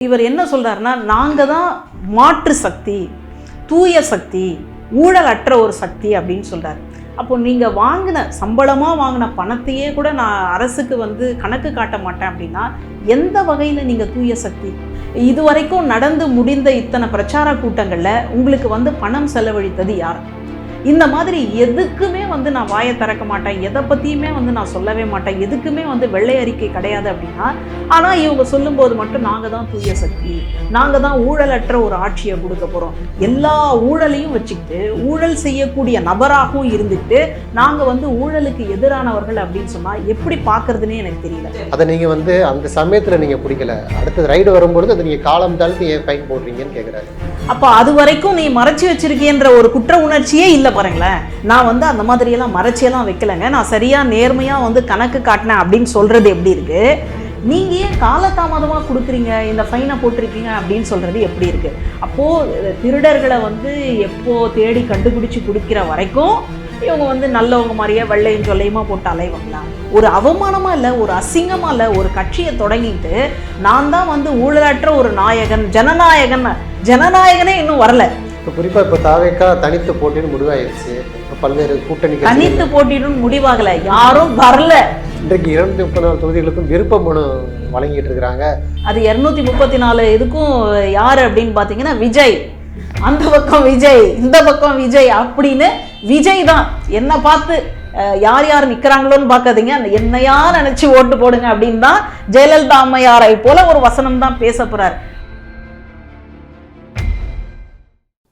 இவர் என்ன சொல்கிறாருன்னா நாங்கள் தான் மாற்று சக்தி தூய சக்தி ஊழலற்ற ஒரு சக்தி அப்படின்னு சொல்கிறார் அப்போ நீங்கள் வாங்கின சம்பளமாக வாங்கின பணத்தையே கூட நான் அரசுக்கு வந்து கணக்கு காட்ட மாட்டேன் அப்படின்னா எந்த வகையில் நீங்கள் தூய சக்தி? இதுவரைக்கும் நடந்து முடிந்த இத்தனை பிரச்சார கூட்டங்களில் உங்களுக்கு வந்து பணம் செலவழித்தது யார்? இந்த மாதிரி எதுக்குமே வந்து நான் வாயை திறக்க மாட்டேன். எதை பற்றியுமே வந்து நான் சொல்லவே மாட்டேன். எதுக்குமே வந்து வெள்ளை அறிக்கை கிடையாது அப்படின்னா ஆனால் இவங்க சொல்லும்போது மட்டும் நாங்கள் தான் தூய சக்தி நாங்கள் தான் ஊழலற்ற ஒரு ஆட்சியை கொடுக்க போகிறோம் எல்லா ஊழலையும் வச்சுக்கிட்டு ஊழல் செய்யக்கூடிய நபராகவும் இருந்துட்டு நாங்கள் வந்து ஊழலுக்கு எதிரானவர்கள் அப்படின்னு சொன்னால் எப்படி பார்க்கறதுனே எனக்கு தெரியல. அதை நீங்கள் வந்து அந்த சமயத்தில் நீங்கள் பிடிக்கல. அடுத்தது ரைடு வரும்பொழுது அதை நீங்கள் காலம் தாழ்த்தி ஏன் ஃபைன் போடுறீங்கன்னு கேட்குறாரு அப்போ அது வரைக்கும் நீ மறைச்சு வச்சிருக்கேன்ற ஒரு குற்ற உணர்ச்சியே இல்லை பாருங்களேன் நான் வந்து அந்த மாதிரியெல்லாம் மறைச்சியெல்லாம் வைக்கலைங்க. நான் சரியாக நேர்மையாக வந்து கணக்கு காட்டினேன் அப்படின்னு சொல்கிறது எப்படி இருக்குது நீங்கள் ஏன் காலதாமதமாக கொடுக்குறீங்க? இந்த ஃபைனை போட்டிருக்கீங்க அப்படின்னு சொல்கிறது எப்படி இருக்கு? அப்போது திருடர்களை வந்து எப்போது தேடி கண்டுபிடிச்சி கொடுக்கிற வரைக்கும் இவங்க வந்து நல்லவங்க மாதிரியே வெள்ளையும் சொல்லையுமா போட்டு அலைவாங்களா? ஒரு அவமானமாக இல்லை ஒரு அசிங்கமாக இல்லை ஒரு கட்சியை தொடங்கிட்டு நான் தான் வந்து ஊழலற்ற ஒரு நாயகன் ஜனநாயகன் ஜனநாயகனே இன்னும் வரல. இப்போ குறிப்பாக இப்போ தாவேக்கா தனித்து போட்டின்னு முடிவாயிருச்சு. இப்போ பல்வேறு கூட்டணி தனித்து போட்டிடும் முடிவாகல. யாரும் வரல. இன்றைக்கு இருநூத்தி முப்பத்தி நாலு தொகுதிகளுக்கும் விருப்ப மனு வழங்கிட்டு இருக்கிறாங்க. அது இரநூத்தி முப்பத்தி நாலு இதுக்கும் யார் அப்படின்னு பார்த்தீங்கன்னா விஜய். அந்த பக்கம் விஜய் இந்த பக்கம் விஜய் அப்படின்னு விஜய் தான். என்னை பார்த்து யார் யார் நிற்கிறாங்களோன்னு பார்க்காதீங்க அந்த என்னையா நினச்சி ஓட்டு போடுங்க அப்படின்னு தான் ஜெயலலிதா அம்மையாரை போல ஒரு வசனம் தான் பேச போறார்.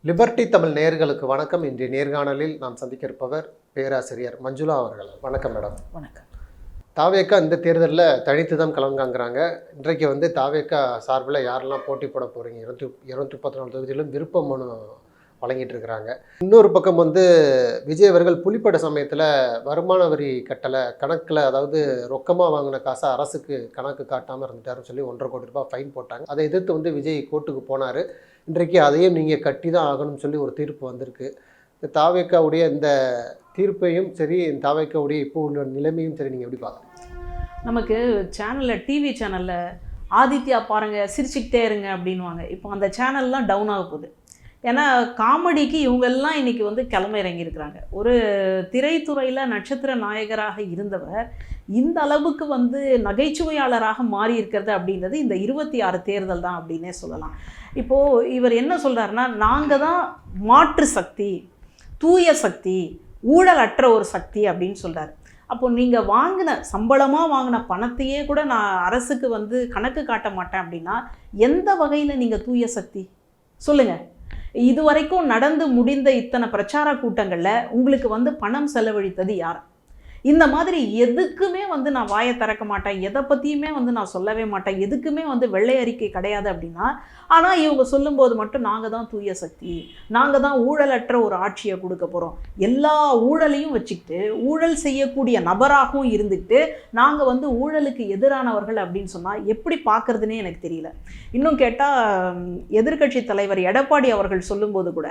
லிபர்டி தமிழ் நேயர்களுக்கு வணக்கம். இன்றைய நேர்காணலில் நாம் சந்திக்க இருப்பவர் பேராசிரியர் மஞ்சுளா அவர்கள். வணக்கம் மேடம். வணக்கம். தாவேக்கா இந்த தேர்தலில் தனித்து தான் கலங்காங்கிறாங்க இன்றைக்கு வந்து தாவேக்கா சார்பில் யாரெல்லாம் போட்டி போட போகிறீங்க இருநூத்தி இருநூத்தி முப்பத்தி நாலு தொகுதியிலும் விருப்ப மனு வழங்கிட்டு இருக்கிறாங்க இன்னொரு பக்கம் வந்து விஜய் அவர்கள் புலிப்பட சமயத்தில் வருமான வரி கட்டலை கணக்கில் அதாவது ரொக்கமாக வாங்கின காசை அரசுக்கு கணக்கு காட்டாமல் இருந்துட்டாருன்னு சொல்லி ஒன்றரை கோடி ரூபாய் ஃபைன் போட்டாங்க. அதை எதிர்த்து வந்து விஜய் கோர்ட்டுக்கு போனார். இன்றைக்கு அதையும் நீங்கள் கட்டி தான் ஆகணும்னு சொல்லி ஒரு தீர்ப்பு வந்திருக்கு. இந்த தாவேக்காவுடைய இந்த தீர்ப்பையும் சரி தாவேக்காவுடைய இப்போ உள்ள நிலைமையும் சரி நீங்கள் எப்படி பார்க்குறீங்க? நமக்கு சேனலில் டிவி சேனலில் ஆதித்யா பாருங்க சிரிச்சுக்கிட்டே இருங்க அப்படின்வாங்க இப்போ அந்த சேனல்லாம் டவுன் ஆக போகுது. ஏன்னா காமெடிக்கு இவங்கெல்லாம் இன்றைக்கி வந்து கிளம்ப இறங்கியிருக்கிறாங்க ஒரு திரைத்துறையில் நட்சத்திர நாயகராக இருந்தவர் இந்த அளவுக்கு வந்து நகைச்சுவையாளராக மாறி இருக்கிறது அப்படின்றது இந்த இருபத்தி ஆறு தேர்தல் தான் அப்படின்னே சொல்லலாம். இப்போது இவர் என்ன சொல்கிறாருன்னா நாங்கள் தான் மாற்று சக்தி தூய சக்தி ஊழலற்ற ஒரு சக்தி அப்படின்னு சொல்கிறார் அப்போ நீங்கள் வாங்கின சம்பளமாக வாங்கின பணத்தையே கூட நான் அரசுக்கு வந்து கணக்கு காட்ட மாட்டேன் அப்படின்னா எந்த வகையில் நீங்கள் தூய சக்தி? சொல்லுங்கள் இதுவரைக்கும் நடந்து முடிந்த இத்தனை பிரச்சார கூட்டங்களில் உங்களுக்கு வந்து பணம் செலவழித்தது யார்? இந்த மாதிரி எதுக்குமே வந்து நான் வாயை திறக்க மாட்டேன். எதை பற்றியுமே வந்து நான் சொல்லவே மாட்டேன். எதுக்குமே வந்து வெள்ளை அறிக்கை கிடையாது அப்படின்னா ஆனால் இவங்க சொல்லும்போது மட்டும் நாங்கள் தான் தூய சக்தி. நாங்கள் தான் ஊழலற்ற ஒரு ஆட்சியை கொடுக்க போகிறோம் எல்லா ஊழலையும் வச்சுக்கிட்டு ஊழல் செய்யக்கூடிய நபராகவும் இருந்துக்கிட்டு நாங்கள் வந்து ஊழலுக்கு எதிரானவர்கள் அப்படின்னு சொன்னால் எப்படி பார்க்குறதுனே எனக்கு தெரியல. இன்னும் கேட்டால் எதிர்க்கட்சி தலைவர் எடப்பாடி அவர்கள் சொல்லும்போது கூட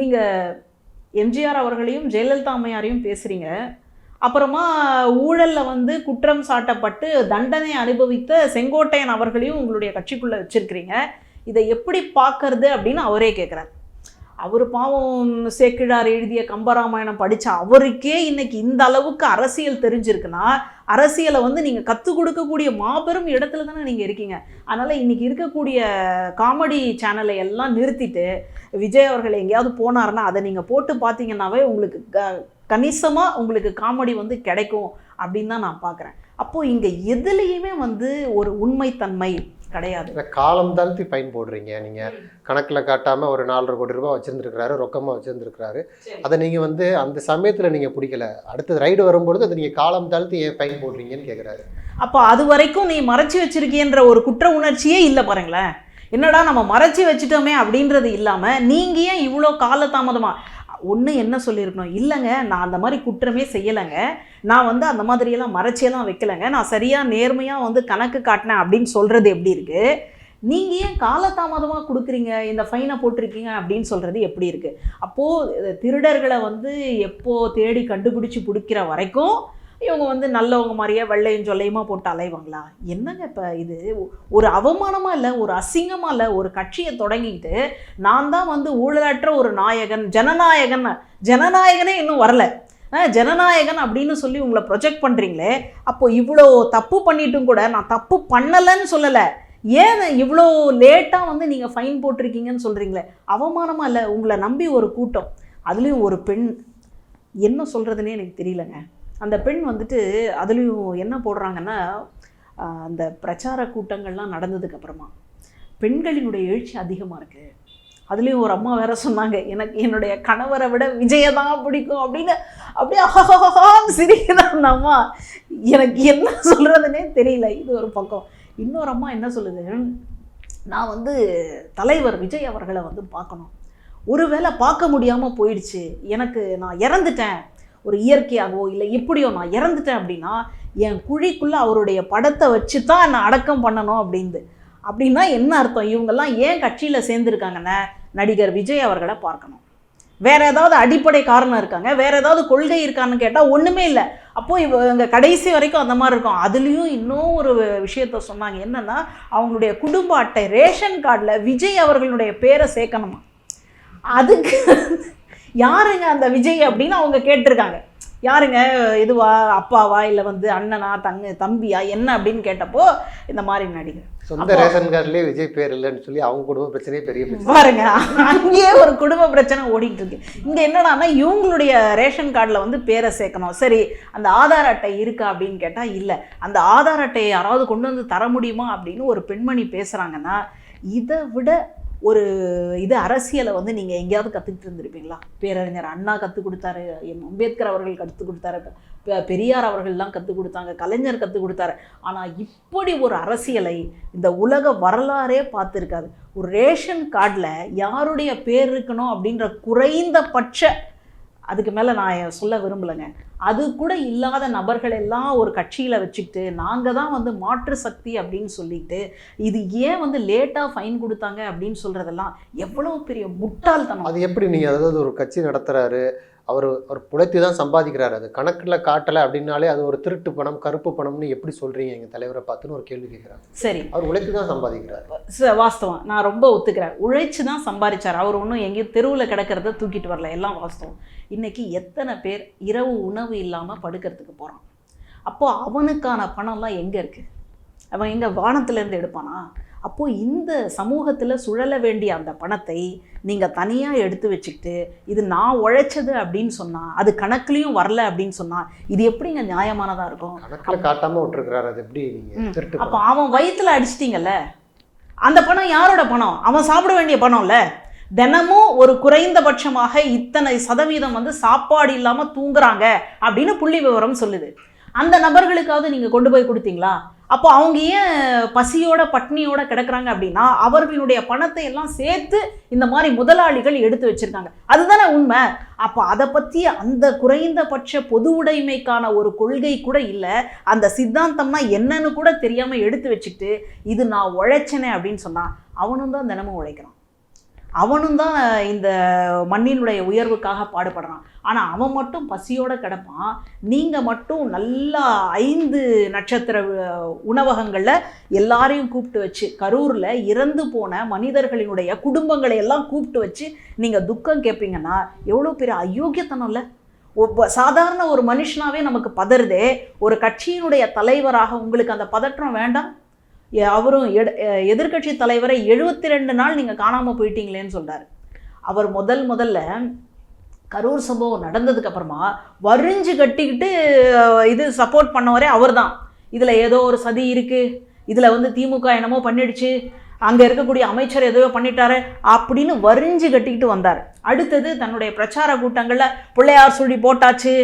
நீங்கள் எம்ஜிஆர் அவர்களையும் ஜெயலலிதா அம்மையாரையும் பேசுகிறீங்க அப்புறமா ஊழலில் வந்து குற்றம் சாட்டப்பட்டு தண்டனை அனுபவித்த செங்கோட்டையன் அவர்களையும் உங்களுடைய கட்சிக்குள்ளே வச்சிருக்கிறீங்க. இதை எப்படி பார்க்கறது அப்படின்னு அவரே கேட்குறாரு அவர் பாவம் சேக்கிழார் எழுதிய கம்பராமாயணம் படித்த அவருக்கே இன்னைக்கு இந்த அளவுக்கு அரசியல் தெரிஞ்சிருக்குன்னா அரசியலை வந்து நீங்கள் கற்றுக் கொடுக்கக்கூடிய மாபெரும் இடத்துல தானே நீங்கள் இருக்கீங்க. அதனால் இன்றைக்கி இருக்கக்கூடிய காமெடி சேனலை எல்லாம் நிறுத்திட்டு விஜய் அவர்கள் எங்கேயாவது போனாருன்னா அதை நீங்கள் போட்டு பார்த்தீங்கன்னாவே உங்களுக்கு க கணிசமாக உங்களுக்கு காமெடி வந்து கிடைக்கும் அப்படின்னு தான் நான் பார்க்குறேன். அப்போது இங்கே எதுலேயுமே வந்து ஒரு உண்மைத்தன்மை கிடையாது. காலம் தாழ்த்தி ஃபைன் போடுறீங்க. நீங்கள் கணக்கில் காட்டாமல் ஒரு நாலரை கோடி ரூபாய் வச்சுருந்துருக்கிறாரு ரொக்கமாக வச்சுருந்துருக்கிறாரு. அதை நீங்கள் வந்து அந்த சமயத்தில் நீங்கள் பிடிக்கல. அடுத்தது ரைடு வரும்பொழுது அதை நீங்கள் காலம் தாழ்த்தி ஏன் ஃபைன் போடுறீங்கன்னு கேட்குறாரு அப்போ அது வரைக்கும் நீ மறைச்சு வச்சிருக்கேன்ற ஒரு குற்ற உணர்ச்சியே இல்லை பாருங்களேன். என்னடா நம்ம மறைச்சு வச்சுட்டோமே அப்படின்றது இல்லாமல் நீங்கள் ஏன் இவ்வளோ காலதாமதமாக ஒன்று என்ன சொல்லியிருக்கணும்? இல்லைங்க நான் அந்த மாதிரி குற்றமே செய்யலைங்க. நான் வந்து அந்த மாதிரியெல்லாம் மறைச்சியெல்லாம் வைக்கலைங்க. நான் சரியாக நேர்மையாக வந்து கணக்கு காட்டினேன் அப்படின்னு சொல்கிறது எப்படி இருக்குது நீங்கள் ஏன் காலதாமதமாக கொடுக்குறீங்க? இந்த ஃபைனை போட்டிருக்கீங்க அப்படின்னு சொல்கிறது எப்படி இருக்குது அப்போது திருடர்களை வந்து எப்போது தேடி கண்டுபிடிச்சி பிடிக்கிற வரைக்கும் இவங்க வந்து நல்லவங்க மாதிரியே வெள்ளையும் சொல்லையுமா போட்டு அலைவாங்களா? என்னங்க இப்போ இது? ஒரு அவமானமாக இல்லை ஒரு அசிங்கமாக இல்லை ஒரு கட்சியை தொடங்கிட்டு நான் தான் வந்து ஊழலற்ற ஒரு நாயகன் ஜனநாயகன் ஜனநாயகனே இன்னும் வரல. ஜனநாயகன் அப்படின்னு சொல்லி உங்களை ப்ரொஜெக்ட் பண்ணுறீங்களே அப்போ இவ்வளோ தப்பு பண்ணிட்டும் கூட நான் தப்பு பண்ணலைன்னு சொல்லலை. ஏன் இவ்வளோ லேட்டாக வந்து நீங்கள் ஃபைன் போட்டிருக்கீங்கன்னு சொல்கிறீங்களே அவமானமாக இல்லை உங்களை நம்பி ஒரு கூட்டம் அதுலேயும் ஒரு பெண். என்ன சொல்கிறதுனே எனக்கு தெரியலங்க. அந்த பெண் வந்துட்டு அதுலேயும் என்ன போடுறாங்கன்னா அந்த பிரச்சார கூட்டங்கள்லாம் நடந்ததுக்கு அப்புறமா பெண்களினுடைய எழுச்சி அதிகமாக இருக்குது அதுலேயும் ஒரு அம்மா வேற சொன்னாங்க எனக்கு என்னுடைய கணவரை விட விஜயை தான் பிடிக்கும் அப்படின்னு. அப்படியே அஹஹஹான்னு அந்த அம்மா. எனக்கு என்ன சொல்கிறதுனே தெரியல இது ஒரு பக்கம். இன்னொரு அம்மா என்ன சொல்லுது நான் வந்து தலைவர் விஜய் அவர்களை வந்து பார்க்கணும். ஒருவேளை பார்க்க முடியாமல் போயிடுச்சு. எனக்கு நான் இறந்துட்டேன். ஒரு இயற்கையாகவோ இல்லை எப்படியோ நான் இறந்துட்டேன் அப்படின்னா என் குழிக்குள்ளே அவருடைய படத்தை வச்சு தான் நான் அடக்கம் பண்ணணும் அப்படின்னு அப்படின்னா என்ன அர்த்தம்? இவங்கெல்லாம் ஏன் கட்சியில் சேர்ந்துருக்காங்கன்னா நடிகர் விஜய் அவர்களை பார்க்கணும். வேற ஏதாவது அடிப்படை காரணம் இருக்காங்க. வேற ஏதாவது கொள்கை இருக்கான்னு கேட்டால் ஒன்றுமே இல்லை. அப்போ இவங்க கடைசி வரைக்கும் அந்த மாதிரி இருக்கும். அதுலேயும் இன்னும் ஒரு விஷயத்த சொன்னாங்க. என்னன்னா அவங்களுடைய குடும்ப அட்டை ரேஷன் கார்டில் விஜய் அவர்களுடைய பேரை சேர்க்கணுமா? அதுக்கு யாருங்க அந்த விஜய் அப்படின்னு அவங்க கேட்டிருக்காங்க. யாருங்க இதுவா அப்பாவா இல்லை வந்து அண்ணனா தங்க தம்பியா என்ன அப்படின்னு கேட்டப்போ இந்த மாதிரி நடிகர். சொந்த ரேஷன் கார்டுலேயே விஜய் பேர் இல்லைன்னு சொல்லி அவங்க குடும்ப பிரச்சனையே பெரிய பிரச்சனை. பாருங்க அங்கேயே ஒரு குடும்ப பிரச்சனை ஓடிட்டு இருக்கு இங்க என்னடான்னா இவங்களுடைய ரேஷன் கார்டில் வந்து பேரை சேர்க்கணும். சரி அந்த ஆதார் அட்டை இருக்கா அப்படின்னு கேட்டா இல்லை. அந்த ஆதார் அட்டையை யாராவது கொண்டு வந்து தர முடியுமா அப்படின்னு ஒரு பெண்மணி பேசுறாங்கன்னா இதை விட ஒரு இது அரசியலை வந்து நீங்கள் எங்கேயாவது கற்றுக்கிட்டு இருந்திருப்பீங்களா? பேரறிஞர் அண்ணா கற்றுக் கொடுத்தாரு எம். அம்பேத்கர் அவர்கள் கற்றுக் கொடுத்தாரு பெ- பெரியார் அவர்கள்லாம் கற்றுக் கொடுத்தாங்க கலைஞர் கற்றுக் கொடுத்தாரு. ஆனால் இப்படி ஒரு அரசியலை இந்த உலக வரலாறே பார்த்துருக்காது. ஒரு ரேஷன் கார்டில் யாருடைய பேர் இருக்கணும் அப்படின்ற குறைந்தபட்ச அதுக்கு மேலே நான் சொல்ல விரும்பலைங்க. அது கூட இல்லாத நபர்கள் எல்லாம் ஒரு கட்சியில் வச்சுக்கிட்டு நாங்கள் தான் வந்து மாற்று சக்தி அப்படின்னு சொல்லிட்டு இது ஏன் வந்து லேட்டாக ஃபைன் கொடுத்தாங்க அப்படின்னு சொல்கிறதெல்லாம் எவ்வளோ பெரிய முட்டாள்தனம். அது எப்படி நீங்கள் அதாவது ஒரு கட்சி நடத்துறாரு அவர் அவர் புழைத்து தான் சம்பாதிக்கிறாரு. அது கணக்கில் காட்டலை அப்படின்னாலே அது ஒரு திருட்டு பணம் கருப்பு பணம்னு எப்படி சொல்கிறீங்க எங்கள் தலைவரை பார்த்துன்னு ஒரு கேள்வி கேட்குறாங்க சரி. அவர் உழைத்து தான் சம்பாதிக்கிறாரு. வாஸ்தவம். நான் ரொம்ப ஒத்துக்கிறேன். உழைச்சு தான் சம்பாதிச்சார் அவர் ஒன்றும் எங்கேயும் தெருவில் கிடக்கிறத தூக்கிட்டு வரல. எல்லாம் வாஸ்தவம். இன்னைக்கு எத்தனை பேர் இரவு உணவு இல்லாமல் படுக்கிறதுக்கு போகிறான் அப்போ அவனுக்கான பணம்லாம் எங்கே இருக்குது அவன் எங்கே வானத்திலேருந்து எடுப்பானா? அப்போது இந்த சமூகத்தில் சுழல வேண்டிய அந்த பணத்தை நீங்கள் தனியாக எடுத்து வச்சுக்கிட்டு இது நான் உழைச்சது அப்படின்னு சொன்னால் அது கணக்குலேயும் வரல அப்படின்னு சொன்னால் இது எப்படிங்க நியாயமானதாக இருக்கும்? கணக்கில் காட்டாமல் விட்டுருக்கிறாரு அது எப்படி நீங்கள் அப்போ பணம்? அவன் வயித்துல அடிச்சிட்டீங்கல்ல? அந்த பணம் யாரோட பணம்? அவன் சாப்பிட வேண்டிய பணம்ல? தினமும் ஒரு குறைந்தபட்சமாக இத்தனை சதவீதம் வந்து சாப்பாடு இல்லாம தூங்குறாங்க அப்படின்னு புள்ளி விவரம் சொல்லுது. அந்த நபர்களுக்காவது நீங்கள் கொண்டு போய் கொடுத்தீங்களா? அப்போ அவங்க ஏன் பசியோட பட்னியோட கிடக்குறாங்க அப்படின்னா அவர்களுடைய பணத்தை எல்லாம் சேர்த்து இந்த மாதிரி முதலாளிகள் எடுத்து வச்சிருக்காங்க. அதுதானே உண்மை. அப்போ அதை பற்றி அந்த குறைந்தபட்ச பொது உடைமைக்கான ஒரு கொள்கை கூட இல்லை. அந்த சித்தாந்தம்னா என்னன்னு கூட தெரியாமல் எடுத்து வச்சுக்கிட்டு இது நான் உழைச்சனே அப்படின்னு சொன்னால் அவனும் தான் தினமும் உழைக்கிறான். அவனும் தான் இந்த மண்ணினுடைய உயர்வுக்காக பாடுபடுறான். ஆனால் அவன் மட்டும் பசியோடு கிடப்பான். நீங்கள் மட்டும் நல்லா ஐந்து நட்சத்திர உணவகங்களில் எல்லாரையும் கூப்பிட்டு வச்சு கரூரில் இறந்து போன மனிதர்களினுடைய குடும்பங்களை எல்லாம் கூப்பிட்டு வச்சு நீங்கள் துக்கம் கேட்பீங்கன்னா எவ்வளோ பெரிய அயோக்கியத்தனம் இல்லை ஒவ்வொ- சாதாரண ஒரு மனுஷனாவே நமக்கு பதறுதே. ஒரு கட்சியினுடைய தலைவராக உங்களுக்கு அந்த பதற்றம் வேண்டாம்? அவரும் எதிர்கட்சி தலைவரை எழுபத்தி ரெண்டு நாள் நீங்கள் காணாமல் போயிட்டீங்களேன்னு சொல்கிறார் அவர் முதல் முதல்ல கரூர் சம்பவம் நடந்ததுக்கப்புறமா வரிஞ்சு கட்டிக்கிட்டு இது சப்போர்ட் பண்ணவரே அவர்தான். இதில் ஏதோ ஒரு சதி இருக்குது இதில் வந்து திமுக என்னமோ பண்ணிடுச்சு. அங்கே இருக்கக்கூடிய அமைச்சர் எதையோ பண்ணிட்டாரு அப்படின்னு வரிஞ்சு கட்டிக்கிட்டு வந்தார். அடுத்தது தன்னுடைய பிரச்சார கூட்டங்களில் பிள்ளையார் சொல்லி போட்டாச்சு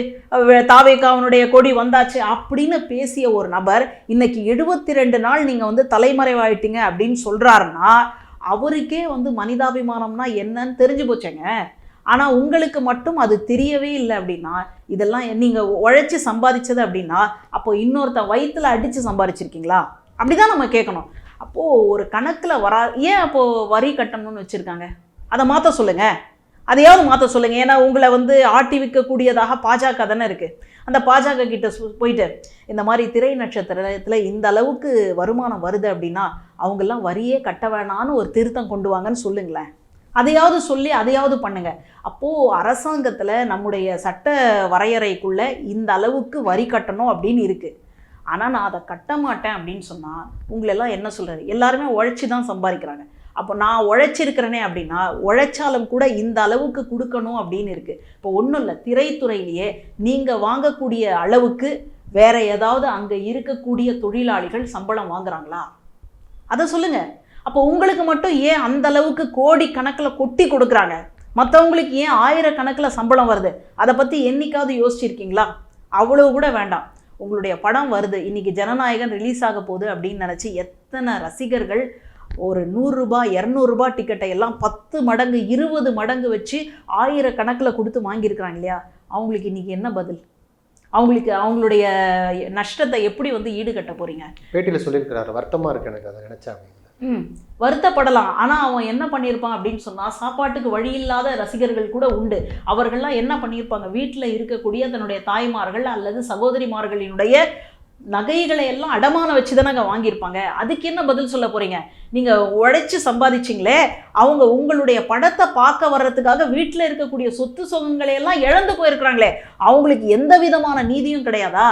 தாவேக்காவனுடைய கொடி வந்தாச்சு அப்படின்னு பேசிய ஒரு நபர் இன்னைக்கு எழுபத்தி ரெண்டு நாள் நீங்கள் வந்து தலைமறைவாயிட்டீங்க அப்படின்னு சொல்கிறாருன்னா அவருக்கே வந்து மனிதாபிமானம்னா என்னன்னு தெரிஞ்சு போச்சேங்க. ஆனால் உங்களுக்கு மட்டும் அது தெரியவே இல்லை அப்படின்னா இதெல்லாம் நீங்கள் உழைச்சி சம்பாதிச்சது அப்படின்னா அப்போ இன்னொருத்தன் வயிற்றில் அடித்து சம்பாதிச்சிருக்கீங்களா? அப்படிதான் நம்ம கேட்கணும். அப்போது ஒரு கணக்கில் வரா ஏன் அப்போது வரி கட்டணும்னு வச்சுருக்காங்க? அதை மாற்ற சொல்லுங்கள் அதையாவது மாற்ற சொல்லுங்கள் ஏன்னா உங்களை வந்து ஆட்டி விற்கக்கூடியதாக பாஜக தானே இருக்குது அந்த பாஜக கிட்ட போயிட்டு இந்த மாதிரி திரை நட்சத்திரத்தில் இந்த அளவுக்கு வருமானம் வருது அப்படின்னா அவங்கெல்லாம் வரியே கட்ட வேணான்னு ஒரு திருத்தம் கொண்டு வாங்கன்னு சொல்லுங்களேன். அதையாவது சொல்லி அதையாவது பண்ணுங்க. அப்போது அரசாங்கத்தில் நம்முடைய சட்ட வரையறைக்குள்ள இந்த அளவுக்கு வரி கட்டணும் அப்படின்னு இருக்குது ஆனால் நான் அதை கட்ட மாட்டேன் அப்படின்னு சொன்னால் உங்களெல்லாம் என்ன சொல்கிறது எல்லாருமே உழைச்சி தான் சம்பாதிக்கிறாங்க. அப்போ நான் உழைச்சிருக்கிறேனே அப்படின்னா உழைச்சாலும் கூட இந்த அளவுக்கு கொடுக்கணும் அப்படின்னு இருக்குது இப்போ ஒன்றும் இல்லை திரைத்துறையிலேயே நீங்கள் வாங்கக்கூடிய அளவுக்கு வேற ஏதாவது அங்கே இருக்கக்கூடிய தொழிலாளிகள் சம்பளம் வாங்குறாங்களா? அதை சொல்லுங்கள் அப்போ உங்களுக்கு மட்டும் ஏன் அந்த அளவுக்கு கோடி கணக்கில் கொட்டி கொடுக்குறாங்க? மற்றவங்களுக்கு ஏன் ஆயிரக்கணக்கில் சம்பளம் வருது? அதை பற்றி என்னைக்காவது யோசிச்சிருக்கீங்களா? அவ்வளோ கூட வேண்டாம். உங்களுடைய படம் வருது. இன்னைக்கு ஜனநாயகன் ரிலீஸ் ஆக போகுது அப்படின்னு நினச்சி எத்தனை ரசிகர்கள் ஒரு நூறுரூபா இரநூறுபா டிக்கெட்டை எல்லாம் பத்து மடங்கு இருபது மடங்கு வச்சு ஆயிரக்கணக்கில் கொடுத்து வாங்கியிருக்கிறாங்க இல்லையா? அவங்களுக்கு இன்னைக்கு என்ன பதில்? அவங்களுக்கு அவங்களுடைய நஷ்டத்தை எப்படி வந்து ஈடுகட்ட போறீங்க? பேட்டியில் சொல்லியிருக்கிறாரு வருத்தமாக இருக்கு எனக்கு அதை நினச்சா ம் வருத்தப்படலாம். ஆனால் அவன் என்ன பண்ணியிருப்பான் அப்படின்னு சொன்னால் சாப்பாட்டுக்கு வழி இல்லாத ரசிகர்கள் கூட உண்டு. அவர்கள்லாம் என்ன பண்ணியிருப்பாங்க? வீட்டில் இருக்கக்கூடிய தன்னுடைய தாய்மார்கள் அல்லது சகோதரிமார்களினுடைய நகைகளை எல்லாம் அடமானம் வச்சு தானே வாங்கியிருப்பாங்க. அதுக்கு என்ன பதில் சொல்ல போகிறீங்க நீங்கள் உழைச்சி சம்பாதிச்சிங்களே அவங்க உங்களுடைய படத்தை பார்க்க வர்றதுக்காக வீட்டில் இருக்கக்கூடிய சொத்து சுகங்களை எல்லாம் இழந்து போயிருக்கிறாங்களே அவங்களுக்கு எந்த விதமான நீதியும் கிடையாதா?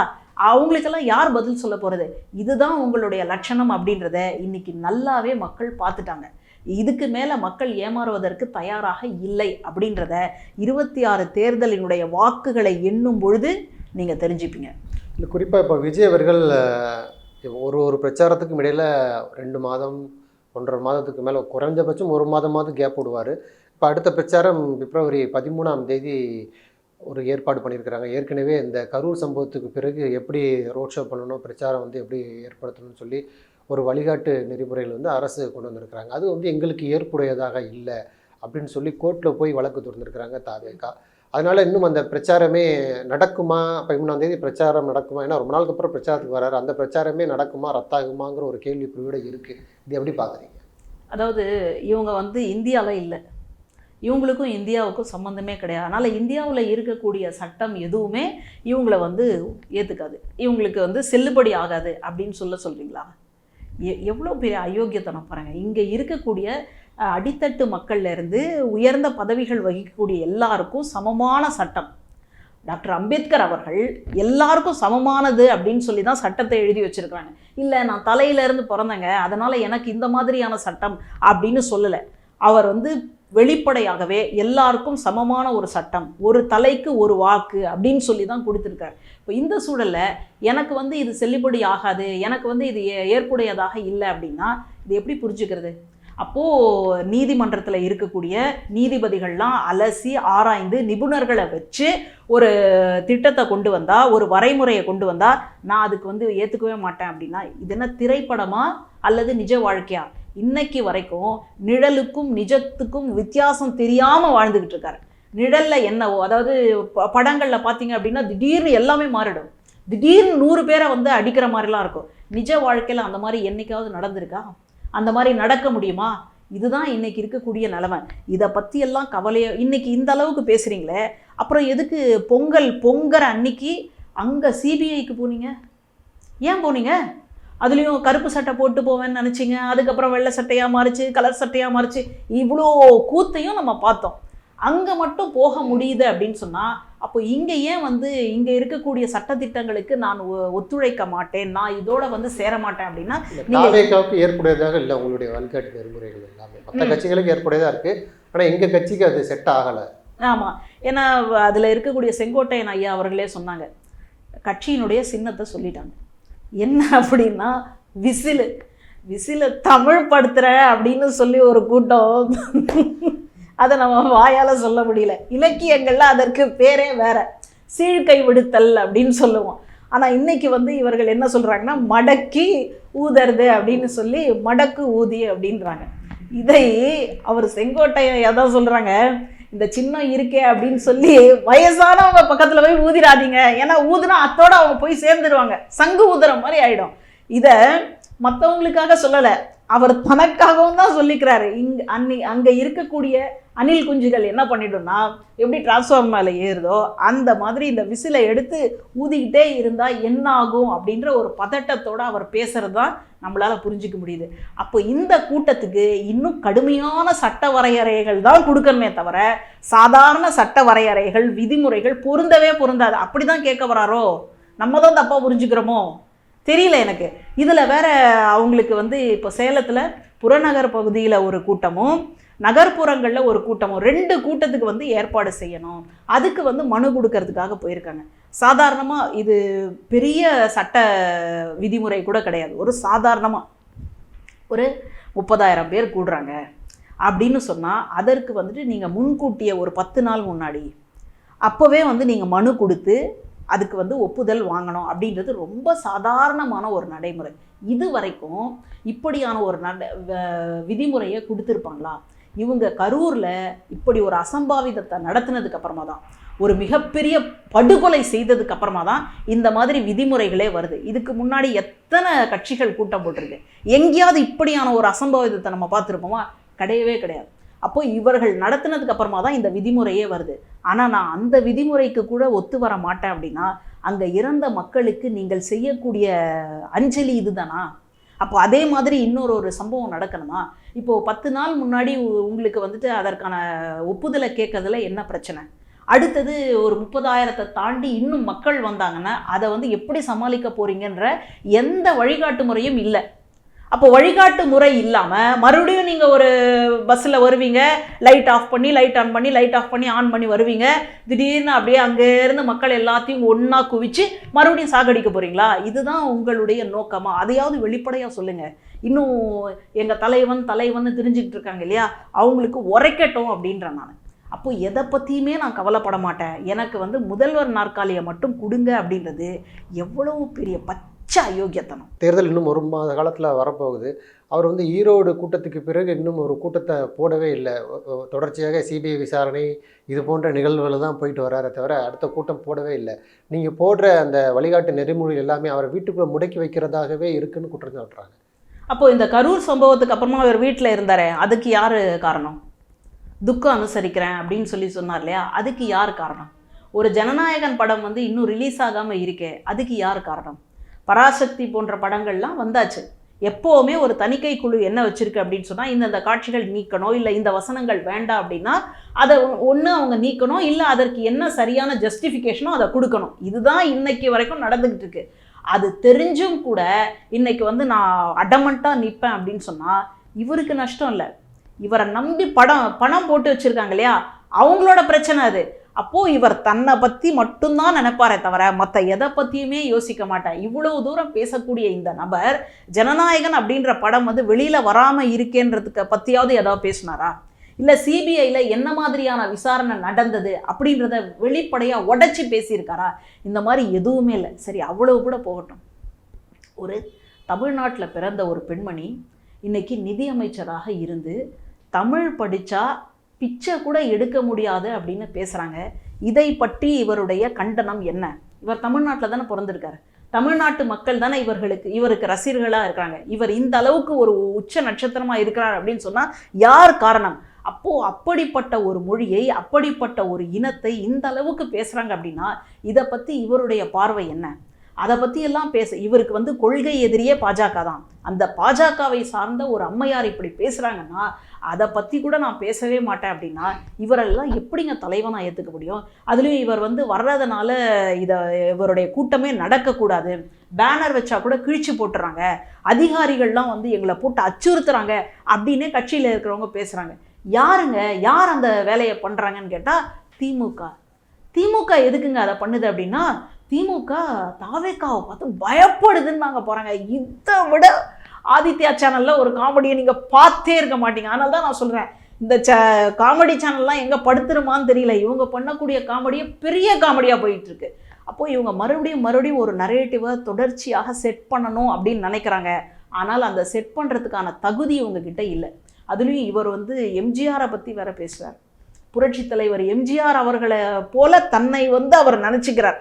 அவங்களுக்கெல்லாம் யார் பதில் சொல்ல போகிறது இதுதான் உங்களுடைய லட்சணம் அப்படின்றத இன்னைக்கு நல்லாவே மக்கள் பார்த்துட்டாங்க. இதுக்கு மேலே மக்கள் ஏமாறுவதற்கு தயாராக இல்லை அப்படின்றத இருபத்தி ஆறு தேர்தலினுடைய வாக்குகளை எண்ணும் பொழுது நீங்கள் தெரிஞ்சுப்பீங்க. இல்லை குறிப்பாக இப்போ விஜய் அவர்கள் ஒரு ஒரு பிரச்சாரத்துக்கும் இடையில் ரெண்டு மாதம் ஒன்றரை மாதத்துக்கு மேலே குறைஞ்சபட்சம் ஒரு மாதமாவது கேப் விடுவார் இப்போ அடுத்த பிரச்சாரம் பிப்ரவரி பதிமூணாம் தேதி ஒரு ஏற்பாடு பண்ணியிருக்கிறாங்க. ஏற்கனவே இந்த கரூர் சம்பவத்துக்கு பிறகு எப்படி ரோட் ஷோ பண்ணணும் பிரச்சாரம் வந்து எப்படி ஏற்படுத்தணும்னு சொல்லி ஒரு வழிகாட்டு நெறிமுறைகள் வந்து அரசு கொண்டு வந்திருக்கிறாங்க. அது வந்து எங்களுக்கு ஏற்புடையதாக இல்லை அப்படின்னு சொல்லி கோர்ட்டில் போய் வழக்கு தொடர்ந்துருக்கிறாங்க தாவேக்கா அதனால இன்னும் அந்த பிரச்சாரமே நடக்குமா? பதிமூணாம் தேதி பிரச்சாரம் நடக்குமா? ஏன்னா ரொம்ப நாளுக்கு அப்புறம் பிரச்சாரத்துக்கு வராரு. அந்த பிரச்சாரமே நடக்குமா ரத்தாகுமாங்கிற ஒரு கேள்வி இருக்குது இருக்கு. இது எப்படி பார்க்குறீங்க அதாவது இவங்க வந்து இந்தியாவில் இல்லை. இவங்களுக்கும் இந்தியாவுக்கும் சம்மந்தமே கிடையாது. அதனால் இந்தியாவில் இருக்கக்கூடிய சட்டம் எதுவுமே இவங்கள வந்து ஏற்றுக்காது இவங்களுக்கு வந்து செல்லுபடி ஆகாது அப்படின்னு சொல்ல சொல்கிறீங்களா எ எவ்வளோ பெரிய அயோக்கியத்தனம் பாருங்கள் இங்கே இருக்கக்கூடிய அடித்தட்டு மக்கள்ல இருந்து உயர்ந்த பதவிகள் வகிக்கக்கூடிய எல்லாருக்கும் சமமான சட்டம். டாக்டர் அம்பேத்கர் அவர்கள் எல்லாருக்கும் சமமானது அப்படின்னு சொல்லி தான் சட்டத்தை எழுதி வச்சிருக்கிறாங்க. இல்லை நான் தலையில இருந்து பிறந்தேங்க அதனால எனக்கு இந்த மாதிரியான சட்டம் அப்படின்னு சொல்லலை. அவர் வந்து வெளிப்படையாகவே எல்லாருக்கும் சமமான ஒரு சட்டம் ஒரு தலைக்கு ஒரு வாக்கு அப்படின்னு சொல்லி தான் கொடுத்துருக்காரு. இப்போ இந்த சூழலில் எனக்கு வந்து இது செல்லுபடி ஆகாது எனக்கு வந்து இது ஏற்புடையதாக இல்லை அப்படின்னா இது எப்படி புரிஞ்சுக்கிறது? அப்போது நீதிமன்றத்தில் இருக்கக்கூடிய நீதிபதிகள்லாம் அலசி ஆராய்ந்து நிபுணர்களை வச்சு ஒரு திட்டத்தை கொண்டு வந்தால் ஒரு வரைமுறையை கொண்டு வந்தால் நான் அதுக்கு வந்து ஏற்றுக்கவே மாட்டேன் அப்படின்னா இது என்ன திரைப்படமா அல்லது நிஜ வாழ்க்கையா? இன்னைக்கு வரைக்கும் நிழலுக்கும் நிஜத்துக்கும் வித்தியாசம் தெரியாமல் வாழ்ந்துக்கிட்டு இருக்காரு. நிழல்ல என்னவோ அதாவது ப- பார்த்தீங்க அப்படின்னா திடீர்னு எல்லாமே மாறிடும். திடீர்னு நூறு பேரை வந்து அடிக்கிற மாதிரிலாம் இருக்கும். நிஜ வாழ்க்கையில் அந்த மாதிரி என்னைக்காவது நடந்திருக்கா? அந்த மாதிரி நடக்க முடியுமா? இதுதான் இன்னைக்கு இருக்கக்கூடிய நிலைமை. இதை பற்றியெல்லாம் கவலையோ இன்றைக்கி இந்த அளவுக்கு பேசுகிறீங்களே அப்புறம் எதுக்கு பொங்கல் பொங்குற அன்னைக்கு அங்கே சிபிஐக்கு போனீங்க? ஏன் போனீங்க? அதுலேயும் கருப்பு சட்டை போட்டு போவேன்னு நினச்சிங்க அதுக்கப்புறம் வெள்ளை சட்டையாக மாறிச்சு கலர் சட்டையாக மாறிச்சு இவ்வளோ கூத்தையும் நம்ம பார்த்தோம். அங்கே மட்டும் போக முடியுது அப்படின்னு சொன்னால் அப்போ இங்கே ஏன் வந்து இங்கே இருக்கக்கூடிய சட்டத்திட்டங்களுக்கு நான் ஒத்துழைக்க மாட்டேன் நான் இதோட வந்து சேர மாட்டேன் அப்படின்னா தாவேக்காவுக்கு ஏற்புடையதாக இல்லை உங்களுடைய வழிகாட்டு நெறிமுறைகள் எல்லாமே. மற்ற. கட்சிகளுக்கு ஏற்புடையதாக இருக்கு ஆனால் எங்கள் கட்சிக்கு அது செட் ஆகலை. ஆமாம் ஏன்னா அதில் இருக்கக்கூடிய செங்கோட்டையன் ஐயா அவர்களே சொன்னாங்க கட்சியினுடைய சின்னத்தை சொல்லிட்டாங்க. என்ன அப்படின்னா விசிலு விசிலை தமிழ் படுத்துற அப்படின்னு சொல்லி ஒரு கூட்டம். அதை நம்ம வாயால் சொல்ல முடியல. இலக்கியங்களில் அதற்கு பேரே வேற. சீழ்கை விடுத்தல் அப்படின்னு சொல்லுவோம். ஆனால் இன்னைக்கு வந்து இவர்கள் என்ன சொல்கிறாங்கன்னா மடக்கி ஊதருது அப்படின்னு சொல்லி மடக்கு ஊதி அப்படின்றாங்க. இதை அவர் செங்கோட்டையன் எதான் சொல்கிறாங்க இந்த சின்னம் இருக்கே அப்படின்னு சொல்லி வயசானவங்க பக்கத்தில் போய் ஊதிடாதீங்க ஏன்னா ஊதுனா அத்தோடு அவங்க போய் சேர்ந்துருவாங்க. சங்கு ஊதுற மாதிரி ஆகிடும் இதை மற்றவங்களுக்காக சொல்லலை. அவர் தனக்காகவும் தான் சொல்லிக்கிறாரு. இங்கே அன்னி அங்கே இருக்கக்கூடிய அணில் குஞ்சுகள் என்ன பண்ணிடும்னா எப்படி டிரான்ஸ்ஃபார்மர் மேலே ஏறுதோ அந்த மாதிரி இந்த விசிலை எடுத்து ஊதிக்கிட்டே இருந்தால் என்ன ஆகும் அப்படின்ற ஒரு பதட்டத்தோடு அவர் பேசுகிறது தான் நம்மளால் புரிஞ்சிக்க முடியுது. அப்போ இந்த கூட்டத்துக்கு இன்னும் கடுமையான சட்ட வரையறைகள் தான் கொடுக்கணுமே தவிர சாதாரண சட்ட வரையறைகள் விதிமுறைகள் பொருந்தவே பொருந்தாது. அப்படி தான் கேட்க வராரோ? நம்ம தான் தப்பாக புரிஞ்சுக்கிறோமோ? தெரியல எனக்கு. இதில் வேற அவங்களுக்கு வந்து இப்போ சேலத்தில் புறநகர் பகுதியில் ஒரு கூட்டமும் நகர்ப்புறங்களில் ஒரு கூட்டமும் ரெண்டு கூட்டத்துக்கு வந்து ஏற்பாடு செய்யணும். அதுக்கு வந்து மனு கொடுக்கறதுக்காக போயிருக்காங்க. சாதாரணமாக இது பெரிய சட்ட விதிமுறை கூட கிடையாது. ஒரு சாதாரணமாக ஒரு முப்பதாயிரம் பேர் கூடுறாங்க. அப்படின்னு சொன்னால் அதற்கு வந்துட்டு நீங்கள் முன்கூட்டிய ஒரு பத்து நாள் முன்னாடி அப்போவே வந்து நீங்கள் மனு கொடுத்து அதுக்கு வந்து ஒப்புதல் வாங்கணும் அப்படின்றது ரொம்ப சாதாரணமான ஒரு நடைமுறை. இது வரைக்கும் இப்படியான ஒரு நட வ- விதிமுறையை கொடுத்துருப்பாங்களா? இவங்க கரூரில் இப்படி ஒரு அசம்பாவிதத்தை நடத்தினதுக்கு அப்புறமா தான் ஒரு மிகப்பெரிய படுகொலை செய்ததுக்கு அப்புறமா தான் இந்த மாதிரி விதிமுறைகளே வருது. இதுக்கு முன்னாடி எத்தனை கட்சிகள் கூட்டம் போட்டிருக்கு? எங்கேயாவது இப்படியான ஒரு அசம்பாவிதத்தை நம்ம பார்த்துருப்போமா? கிடையவே கிடையாது. அப்போ இவர்கள் நடத்தினதுக்கு அப்புறமா தான் இந்த விதிமுறையே வருது. ஆனால் நான் அந்த விதிமுறைக்கு கூட ஒத்து வர மாட்டேன் அப்படின்னா அங்கே இறந்த மக்களுக்கு நீங்கள் செய்யக்கூடிய அஞ்சலி இதுதானா? அப்போ அதே மாதிரி இன்னொரு ஒரு சம்பவம் நடக்கணுமா? இப்போது பத்து நாள் முன்னாடி உ- உங்களுக்கு வந்துட்டு அதற்கான ஒப்புதலை கேட்கறதுல என்ன பிரச்சனை? அடுத்தது ஒரு முப்பதாயிரத்தை தாண்டி இன்னும் மக்கள் வந்தாங்கன்னா அதை வந்து எப்படி சமாளிக்க போகிறீங்கன்ற எந்த வழிகாட்டு முறையும் இல்லை. அப்போ வழிகாட்டு முறை இல்லாமல் மறுபடியும் நீங்கள் ஒரு பஸ்ஸில் வருவீங்க லைட் ஆஃப் பண்ணி லைட் ஆன் பண்ணி லைட் ஆஃப் பண்ணி ஆன் பண்ணி வருவீங்க. திடீர்னு அப்படியே அங்கேருந்து மக்கள் எல்லாத்தையும் ஒன்றா குவிச்சு மறுபடியும் சாகடிக்க போகிறீங்களா இதுதான் உங்களுடைய நோக்கமாக அதையாவது வெளிப்படையாக சொல்லுங்கள் இன்னும் எங்கள் தலைவன் தலைவன் தெரிஞ்சுக்கிட்டு இருக்காங்க இல்லையா? அவங்களுக்கு உரைக்கட்டும் அப்படின்றேன் நான். அப்போ எதை பற்றியுமே நான் கவலைப்பட மாட்டேன். எனக்கு வந்து முதல்வர் நாற்காலியை மட்டும் கொடுங்க அப்படின்றது எவ்வளவு பெரிய பச்சை அயோக்கியத்தனம். தேர்தல் இன்னும் ஒரு மாத காலத்தில் வரப்போகுது. அவர் வந்து ஈரோடு கூட்டத்துக்கு பிறகு இன்னும் ஒரு கூட்டத்தை போடவே இல்லை. தொடர்ச்சியாக சிபிஐ விசாரணை இது போன்ற நிகழ்வுகள் தான் போயிட்டு வராரே தவிர அடுத்த கூட்டம் போடவே இல்லை. நீங்கள் போடுற அந்த வழிகாட்டு நெறிமுறை எல்லாமே அவரை வீட்டுக்குள்ளே முடக்கி வைக்கிறதாகவே இருக்குன்னு குற்றம் சாட்டுறாங்க அப்போ இந்த கரூர் சம்பவத்துக்கு அப்புறமா அவர் வீட்டில் இருந்தாரே அதுக்கு யார் காரணம்? துக்கம் அனுசரிக்கிறேன் அப்படின்னு சொல்லி சொன்னார் இல்லையா? அதுக்கு யார் காரணம்? ஒரு ஜனநாயகன் படம் வந்து இன்னும் ரிலீஸ் ஆகாமல் இருக்கே அதுக்கு யார் காரணம்? பராசக்தி போன்ற படங்கள்லாம் வந்தாச்சு. எப்போவுமே ஒரு தணிக்கை குழு என்ன வச்சுருக்கு அப்படின்னு சொன்னால் இந்தந்த காட்சிகள் நீக்கணும் இல்லை இந்த வசனங்கள் வேண்டாம் அப்படின்னா அதை ஒன்று அவங்க நீக்கணும் இல்லை அதற்கு என்ன சரியான ஜஸ்டிஃபிகேஷனோ அதை கொடுக்கணும். இதுதான் இன்னைக்கு வரைக்கும் நடந்துக்கிட்டு இருக்கு. அது தெரிஞ்சும் கூட இன்னைக்கு வந்து நான் அடமண்ட்டாக நிற்பேன் அப்படின்னு சொன்னால் இவருக்கு நஷ்டம் இல்லை. இவரை நம்பி படம் பணம் போட்டு வச்சுருக்காங்க இல்லையா? அவங்களோட பிரச்சனை அது. அப்போது இவர் தன்னை பற்றி மட்டும்தான் நினைப்பாரே தவிர மற்ற எதை பற்றியுமே யோசிக்க மாட்டார். இவ்வளவு தூரம் பேசக்கூடிய இந்த நபர் ஜனநாயகன் அப்படின்ற படம் வந்து வெளியில் வராமல் இருக்கேன்றதுக்கு பற்றியாவது ஏதாவது பேசினாரா? இல்லை சிபிஐயில் என்ன மாதிரியான விசாரணை நடந்தது அப்படின்றத வெளிப்படையாக உடைச்சி பேசியிருக்காரா? இந்த மாதிரி எதுவுமே இல்லை. சரி அவ்வளவு கூட போகட்டும். ஒரு தமிழ்நாட்டில் பிறந்த ஒரு பெண்மணி இன்றைக்கி நிதியமைச்சராக இருந்து தமிழ் படித்தா பிச்சை கூட எடுக்க முடியாது அப்படின்னு பேசுகிறாங்க இதை பற்றி இவருடைய கண்டனம் என்ன? இவர் தமிழ்நாட்டில் தானே பிறந்திருக்காரு. தமிழ்நாட்டு மக்கள் தானே இவர்களுக்கு இவருக்கு ரசிகர்களாக இருக்கிறாங்க. இவர் இந்த அளவுக்கு ஒரு உச்ச நட்சத்திரமாக இருக்கிறார் அப்படின்னு சொன்னால் யார் காரணம்? அப்போது அப்படிப்பட்ட ஒரு மொழியை அப்படிப்பட்ட ஒரு இனத்தை இந்த அளவுக்கு பேசுகிறாங்க அப்படின்னா இதை பற்றி இவருடைய பார்வை என்ன? அதை பற்றி எல்லாம் பேச. இவருக்கு வந்து கொள்கை எதிரியே பாஜக தான். அந்த பாஜகவை சார்ந்த ஒரு அம்மையார் இப்படி பேசுகிறாங்கன்னா அதை பற்றி கூட நான் பேசவே மாட்டேன் அப்படின்னா இவரெல்லாம் எப்படிங்க தலைவனாக ஏற்றுக்க முடியும்? அதுலேயும் இவர் வந்து வர்றதுனால இதை இவருடைய கூட்டமே நடக்கக்கூடாது. பேனர் வச்சா கூட கிழிச்சு போட்டுறாங்க. அதிகாரிகள்லாம் வந்து எங்களை போட்டு அச்சுறுத்துறாங்க அப்படின்னே கட்சியில் இருக்கிறவங்க பேசுகிறாங்க யாருங்க? யார் அந்த வேலையை பண்ணுறாங்கன்னு கேட்டால் திமுக. திமுக எதுக்குங்க அதை பண்ணுது அப்படின்னா திமுக தாவேக்காவை பார்த்து பயப்படுதுன்னு நாங்கள் போகிறாங்க இதை விட ஆதித்யா சேனலில் ஒரு காமெடியை நீங்கள் பார்த்தே இருக்க மாட்டீங்க. அதனால தான் நான் சொல்கிறேன் இந்த ச காமெடி சேனல்லாம் எங்கே படுத்துருமான்னு தெரியல. இவங்க பண்ணக்கூடிய காமெடியை பெரிய காமெடியாக போயிட்டுருக்கு. அப்போது இவங்க மறுபடியும் மறுபடியும் ஒரு நரேட்டிவை தொடர்ச்சியாக செட் பண்ணணும் அப்படின்னு நினைக்கிறாங்க. ஆனால் அந்த செட் பண்ணுறதுக்கான தகுதி இவங்கக்கிட்ட இல்லை. அதுலேயும் இவர் வந்து எம்ஜிஆரை பற்றி வேற பேசுகிறார் புரட்சி தலைவர் எம்ஜிஆர் அவர்களை போல தன்னை வந்து அவர் நினச்சிக்கிறார்.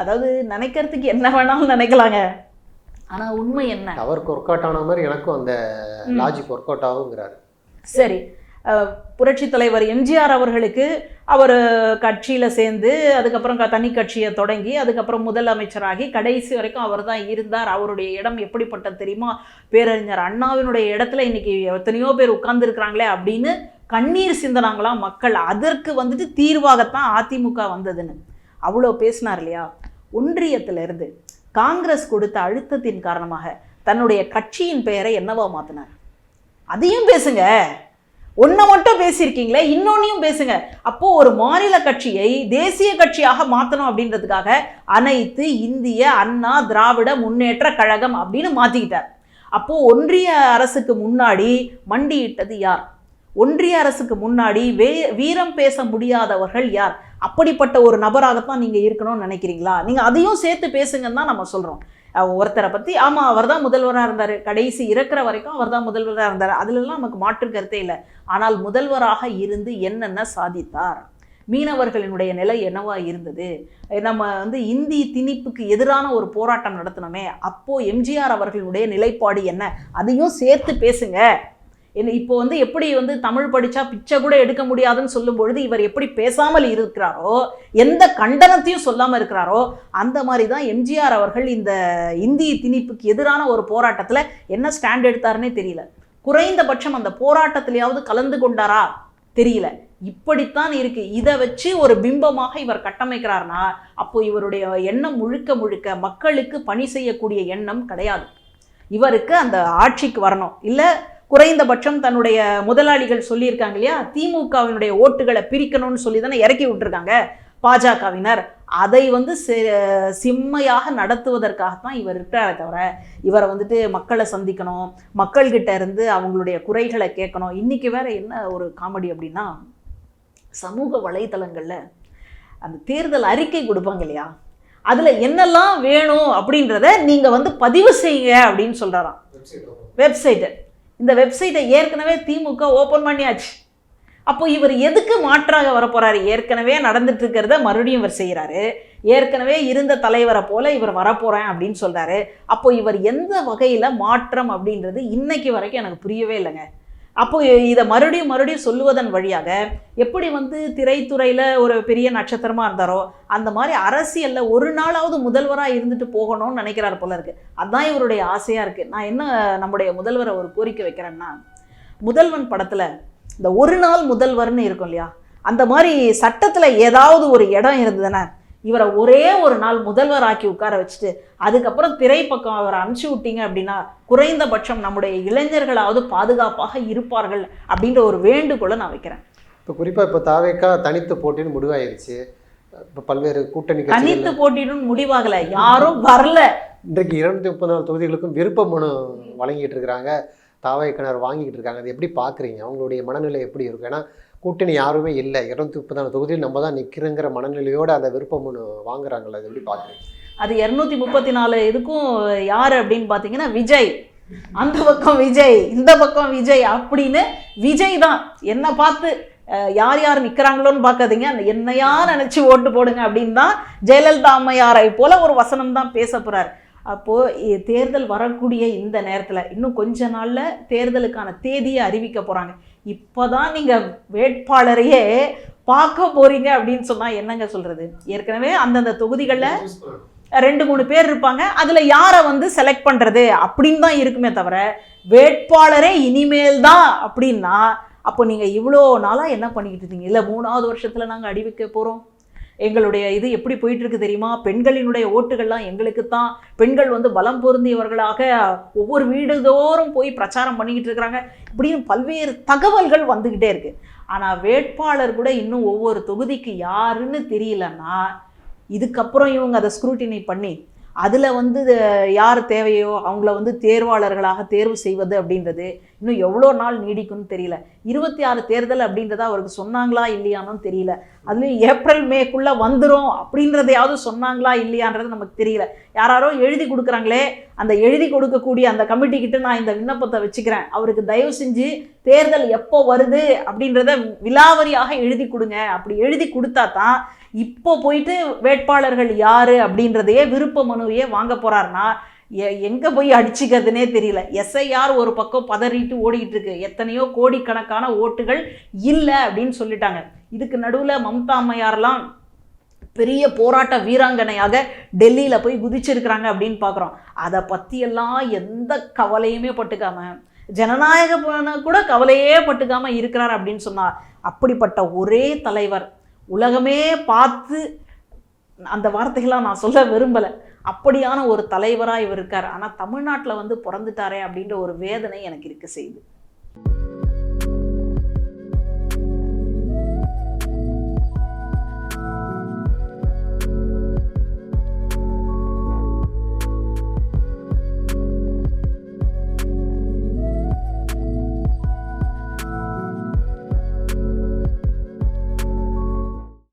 அதாவது நினைக்கிறதுக்கு என்ன வேணாலும் நினைக்கலாங்க. ஆனா உண்மை என்ன? அவருக்கு ஒர்க் அவுட் ஆன மாதிரி எனக்கும் அந்த. லாஜிக் ஒர்க் அவுட் ஆகுங்கிறாரு. சரி. அஹ், புரட்சித் தலைவர் எம்ஜிஆர் அவர்களுக்கு அவர் கட்சியில் சேர்ந்து அதுக்கப்புறம் தனி கட்சியை தொடங்கி அதுக்கப்புறம் முதலமைச்சராகி கடைசி வரைக்கும் அவர் தான் இருந்தார். அவருடைய இடம் எப்படிப்பட்டது தெரியுமா? பேரறிஞர் அண்ணாவினுடைய இடத்துல இன்னைக்கு எத்தனையோ பேர் உட்கார்ந்துருக்குறாங்களே அப்படின்னு கண்ணீர் சிந்தனாங்களாம் மக்கள்? அதற்கு வந்துட்டு தீர்வாகத்தான் அதிமுக வந்ததுன்னு. அவ்வளோ பேசினார் இல்லையா? ஒன்றியத்திலிருந்து காங்கிரஸ் கொடுத்த அழுத்தத்தின் காரணமாக தன்னுடைய கட்சியின் பெயரை என்னவா மாற்றினார் அதையும் பேசுங்க. ஒன்றை மட்டும் பேசியிருக்கீங்களே இன்னொன்னையும் பேசுங்க. அப்போ ஒரு மாநில கட்சியை தேசிய கட்சியாக மாற்றணும் அப்படின்றதுக்காக அனைத்து இந்திய அண்ணா திராவிட முன்னேற்ற கழகம் அப்படின்னு மாற்றிக்கிட்டார் அப்போ ஒன்றிய அரசுக்கு முன்னாடி மண்டியிட்டது யார்? ஒன்றிய அரசுக்கு முன்னாடி வே வீரம் பேச முடியாதவர்கள் யார்? அப்படிப்பட்ட ஒரு நபராகத்தான் நீங்கள் இருக்கணும்னு நினைக்கிறீங்களா? நீங்கள் அதையும் சேர்த்து பேசுங்கன்னு தான் நம்ம சொல்கிறோம் ஒருத்தரை பற்றி ஆமாம் அவர் தான் முதல்வராக இருந்தார். கடைசி இறக்குற வரைக்கும் அவர் தான் முதல்வராக இருந்தார். அதிலெல்லாம் நமக்கு மாற்று கருத்தே இல்லை. ஆனால் முதல்வராக இருந்து என்னென்ன சாதித்தார்? மீனவர்களினுடைய நிலை என்னவா இருந்தது? நம்ம வந்து இந்தி திணிப்புக்கு எதிரான ஒரு போராட்டம் நடத்தினோமே அப்போது எம்ஜிஆர் அவர்களுடைய நிலைப்பாடு என்ன? அதையும் சேர்த்து பேசுங்க. இப்போ வந்து எப்படி வந்து தமிழ் படித்தா பிச்சை கூட எடுக்க முடியாதுன்னு சொல்லும் பொழுது இவர் எப்படி பேசாமல் இருக்கிறாரோ எந்த கண்டனத்தையும் சொல்லாமல் இருக்கிறாரோ அந்த மாதிரி தான் எம்ஜிஆர் அவர்கள் இந்த இந்தி திணிப்புக்கு எதிரான ஒரு போராட்டத்தில் என்ன ஸ்டாண்ட் எடுத்தாருன்னே தெரியல. குறைந்தபட்சம் அந்த போராட்டத்திலேயாவது கலந்து கொண்டாரா தெரியல. இப்படித்தான் இருக்கு. இதை வச்சு ஒரு பிம்பமாக இவர் கட்டமைக்கிறார்னா அப்போ இவருடைய எண்ணம் முழுக்க முழுக்க மக்களுக்கு பணி செய்யக்கூடிய எண்ணம் கிடையாது. இவருக்கு அந்த ஆட்சிக்கு வரணும். இல்லை குறைந்தபட்சம் தன்னுடைய முதலாளிகள் சொல்லியிருக்காங்க இல்லையா? திமுகவினுடைய ஓட்டுகளை பிரிக்கணும்னு சொல்லி தானே இறக்கி விட்டுருக்காங்க பாஜகவினர். அதை வந்து சிம்மையாக நடத்துவதற்காகத்தான் இவர் இருக்கிறாரே தவிர இவரை வந்துட்டு மக்களை சந்திக்கணும் மக்கள்கிட்ட இருந்து அவங்களுடைய குறைகளை கேட்கணும். இன்னைக்கு வேற என்ன ஒரு காமெடி அப்படின்னா சமூக வலைத்தளங்களில் அந்த தேர்தல் அறிக்கை கொடுப்பாங்க இல்லையா? அதில் என்னெல்லாம் வேணும் அப்படின்றத நீங்கள் வந்து பதிவு செய்யுங்க அப்படின்னு சொல்கிறாராம் வெப்சைட்டு இந்த வெப்சைட்டை ஏற்கனவே திமுக ஓப்பன் பண்ணியாச்சு. அப்போ இவர் எதுக்கு மாற்றாக வரப்போகிறாரு ஏற்கனவே நடந்துட்டு இருக்கிறத மறுபடியும் இவர் செய்கிறாரு ஏற்கனவே இருந்த தலைவரை போல இவர் வரப்போகிறேன் அப்படின்னு சொல்கிறாரு அப்போ இவர் எந்த வகையில் மாற்றம் அப்படின்றது இன்னைக்கு வரைக்கும் எனக்கு புரியவே இல்லைங்க. அப்போ இதை மறுபடியும் மறுபடியும் சொல்லுவதன் வழியாக எப்படி வந்து திரைத்துறையில் ஒரு பெரிய நட்சத்திரமாக இருந்தாரோ அந்த மாதிரி அரசியலில் ஒரு நாளாவது முதல்வராக இருந்துட்டு போகணும்னு நினைக்கிறார் போல இருக்கு. அதுதான் இவருடைய ஆசையாக இருக்குது நான் என்ன நம்முடைய முதல்வரை ஒரு கோரிக்கை வைக்கிறேன்னா முதல்வன் படத்தில் இந்த ஒரு நாள் முதல்வர்னு இருக்கும் இல்லையா? அந்த மாதிரி சட்டத்தில் ஏதாவது ஒரு இடம் இருந்ததுன்னா இவரை ஒரே ஒரு நாள் முதல்வர் ஆக்கி உட்கார வச்சுட்டு அதுக்கப்புறம் திரை பக்கம் அவரை அனுப்பிச்சி விட்டீங்க அப்படின்னா குறைந்தபட்சம் நம்முடைய இளைஞர்களாவது பாதுகாப்பாக இருப்பார்கள் அப்படின்ற ஒரு வேண்டுகோளை நான் வைக்கிறேன். இப்போ குறிப்பாக இப்போ தாவேக்கா தனித்து போட்டின்னு முடிவாயிருச்சு. இப்போ பல்வேறு கூட்டணி தனித்து போட்டிடும் முடிவாகல. யாரும் வரல. இன்றைக்கு இருநூத்தி முப்பத்தி நாலு தொகுதிகளுக்கும் விருப்ப மனு வழங்கிட்டு இருக்கிறாங்க. தாவேக்கனர் வாங்கிட்டு இருக்காங்க. அது எப்படி பார்க்குறீங்க? அவங்களுடைய மனநிலை எப்படி இருக்கும்? ஏன்னா கூட்டணி யாருமே இல்லை. இருநூத்தி முப்பதான தொகுதியில் நம்ம தான் நிற்கிறங்கிற மனநிலையோட அந்த விருப்பம் ஒன்று வாங்குறாங்களே அது எப்படி பார்க்குறீங்க? அது இரநூத்தி முப்பத்தி நாலு இதுக்கும் யார் அப்படின்னு பார்த்தீங்கன்னா விஜய். அந்த பக்கம் விஜய் இந்த பக்கம் விஜய் அப்படின்னு விஜய் தான். என்னை பார்த்து யார் யார் நிற்கிறாங்களோன்னு பார்க்காதீங்க. அந்த என்னையா நினச்சி ஓட்டு போடுங்க அப்படின்னு தான் ஜெயலலிதா அம்மையாரை போல ஒரு வசனம் தான் பேச போகிறார் அப்போது தேர்தல் வரக்கூடிய இந்த நேரத்தில் இன்னும் கொஞ்ச நாளில் தேர்தலுக்கான தேதியை அறிவிக்க போகிறாங்க இப்போ தான் நீங்கள் வேட்பாளரையே பார்க்க போகிறீங்க அப்படின்னு சொன்னால் என்னங்க சொல்கிறது ஏற்கனவே அந்தந்த தொகுதிகளில் ரெண்டு மூணு பேர் இருப்பாங்க. அதில் யாரை வந்து செலக்ட் பண்ணுறது அப்படின்னு தான் இருக்குமே தவிர வேட்பாளரே இனிமேல் தான் அப்படின்னா அப்போ நீங்கள் இவ்வளோ நாளாக என்ன பண்ணிக்கிட்டு இருந்தீங்க இல்லை மூணாவது வருஷத்தில் நாங்கள் அடிவிக்க போகிறோம் எங்களுடைய இது எப்படி போயிட்டுருக்கு தெரியுமா? பெண்களினுடைய ஓட்டுகள்லாம் எங்களுக்கு தான் பெண்கள் வந்து பலம் பொருந்தியவர்களாக ஒவ்வொரு வீடுதோறும் போய் பிரச்சாரம் பண்ணிக்கிட்டு இருக்கிறாங்க. இப்படின்னு பல்வேறு தகவல்கள் வந்துக்கிட்டே இருக்குது ஆனால் வேட்பாளர் கூட இன்னும் ஒவ்வொரு தொகுதிக்கு யாருன்னு தெரியலன்னா இதுக்கப்புறம் இவங்க அதை ஸ்க்ரூட்டினி பண்ணி அதில் வந்து யார் தேவையோ அவங்கள வந்து தேர்வாளர்களாக தேர்வு செய்வது அப்படின்றது இன்னும் எவ்வளோ நாள் நீடிக்கும்னு தெரியல. இருபத்தி ஆறு தேர்தல் அப்படின்றத அவருக்கு சொன்னாங்களா இல்லையானும் தெரியல. அதுலேயும் ஏப்ரல் மேக்குள்ளே வந்துடும் அப்படின்றதையாவது சொன்னாங்களா இல்லையான்றது நமக்கு தெரியல. யாராரோ எழுதி கொடுக்குறாங்களே அந்த எழுதி கொடுக்கக்கூடிய அந்த கமிட்டிக்கிட்ட நான் இந்த விண்ணப்பத்தை வச்சுக்கிறேன். அவருக்கு தயவு செஞ்சு தேர்தல் எப்போ வருது அப்படின்றத விலாவரியாக எழுதி கொடுங்க. அப்படி எழுதி கொடுத்தா தான் இப்போ போயிட்டு வேட்பாளர்கள் யார் அப்படின்றதையே விருப்ப மனுவையே வாங்க போகிறாருன்னா எங்கே போய் அடிச்சுக்கிறதுனே தெரியல. எஸ்ஐஆர் ஒரு பக்கம் பதறிட்டு ஓடிக்கிட்டு இருக்கு எத்தனையோ கோடிக்கணக்கான ஓட்டுகள் இல்லை அப்படின்னு சொல்லிட்டாங்க. இதுக்கு நடுவில் மம்தா அம்மையார்லாம் பெரிய போராட்ட வீராங்கனையாக டெல்லியில் போய் குதிச்சிருக்கிறாங்க அப்படின்னு பார்க்குறோம் அதை பற்றியெல்லாம் எந்த கவலையுமே பட்டுக்காம ஜனநாயக கூட கவலையே பட்டுக்காமல் இருக்கிறார் அப்படின்னு சொன்னார் அப்படிப்பட்ட ஒரே தலைவர் உலகமே பார்த்து அந்த வார்த்தைகளாக நான் சொல்ல விரும்பலை. அப்படியான ஒரு தலைவராக இவர் இருக்கார். ஆனால் தமிழ்நாட்டில் வந்து பிறந்துட்டாரே அப்படின்ற ஒரு வேதனை எனக்கு இருக்க செய்யுது